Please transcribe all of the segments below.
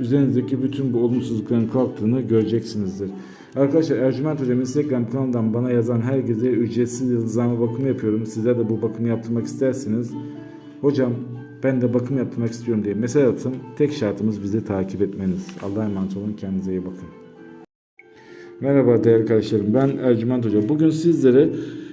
üzerinizdeki bütün bu olumsuzlukların kalktığını göreceksinizdir. Arkadaşlar Ercüment Hocam Instagram kanalından bana yazan herkese ücretsiz yıldızlama bakımı yapıyorum. Sizler de bu bakımı yaptırmak isterseniz hocam ben de bakım yaptırmak istiyorum diye mesaj atın. Tek şartımız bizi takip etmeniz. Allah'a emanet olun. Kendinize iyi bakın. Merhaba değerli arkadaşlarım. Ben Ercüment Hoca. Bugün sizlere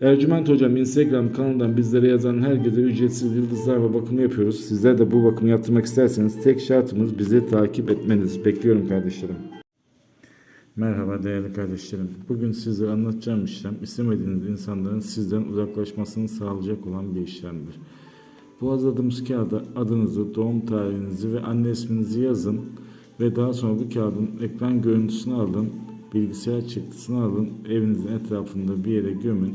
Ercüment Hocam Instagram kanalından bizlere yazan herkese ücretsiz yıldızlarla bakımı yapıyoruz. Sizler de bu bakımı yaptırmak isterseniz tek şartımız bizi takip etmeniz. Bekliyorum kardeşlerim. Merhaba değerli kardeşlerim. Bugün sizlere anlatacağım işlem istemediğiniz insanların sizden uzaklaşmasını sağlayacak olan bir işlemdir. Bu hazırladığımız kağıda adınızı, doğum tarihinizi ve anne isminizi yazın ve daha sonra bu kağıdın ekran görüntüsünü alın, bilgisayar çıktısını alın, evinizin etrafında bir yere gömün.